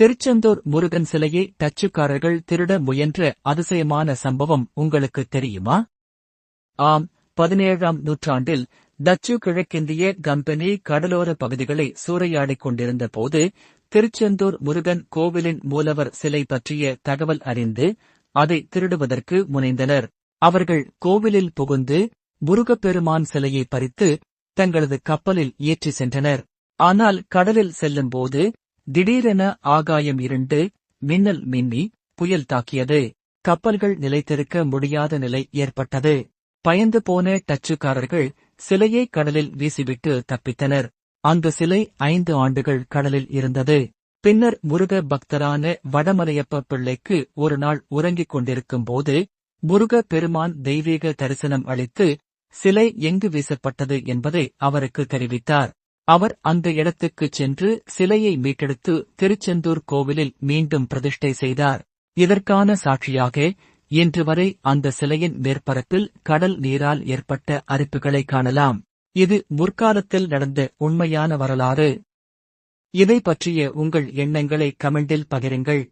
திருச்செந்தூர் முருகன் சிலையை டச்சுக்காரர்கள் திருட முயன்ற அதிசயமான சம்பவம் உங்களுக்கு தெரியுமா? ஆம் பதினேழாம் நூற்றாண்டில் டச்சு கிழக்கிந்திய கம்பெனி கடலோர பகுதிகளை சூறையாடிக் கொண்டிருந்த போது திருச்செந்தூர் முருகன் கோவிலின் மூலவர் சிலை பற்றிய தகவல் அறிந்து அதை திருடுவதற்கு முனைந்தனர். அவர்கள் கோவிலில் புகுந்து முருகப்பெருமான் சிலையை பறித்து தங்களது கப்பலில் ஏற்றி சென்றனர். ஆனால் கடலில் செல்லும்போது திடீரென ஆகாயம் இருண்டு மின்னல் மின்னி புயல் தாக்கியது. கப்பல்கள் நிலைத்திருக்க முடியாத நிலை ஏற்பட்டது. பயந்து போன டச்சுக்காரர்கள் சிலையை கடலில் வீசிவிட்டு தப்பித்தனர். அந்த சிலை ஐந்து ஆண்டுகள் கடலில் இருந்தது. பின்னர் முருக பக்தரான வடமலையப்ப பிள்ளைக்கு ஒரு நாள் உறங்கிக் கொண்டிருக்கும் போது முருக பெருமான் தெய்வீக தரிசனம் அளித்து சிலை எங்கு வீசப்பட்டது என்பதை அவருக்கு தெரிவித்தார். அவர் அந்த இடத்துக்குச் சென்று சிலையை மீட்டெடுத்து திருச்செந்தூர் கோவிலில் மீண்டும் பிரதிஷ்டை செய்தார். இதற்கான சாட்சியாக இன்று வரை அந்த சிலையின் மேற்பரப்பில் கடல் நீரால் ஏற்பட்ட அரிப்புகளை காணலாம். இது முற்காலத்தில் நடந்த உண்மையான வரலாறு. இதை பற்றிய உங்கள் எண்ணங்களை கமெண்டில் பகிருங்கள்.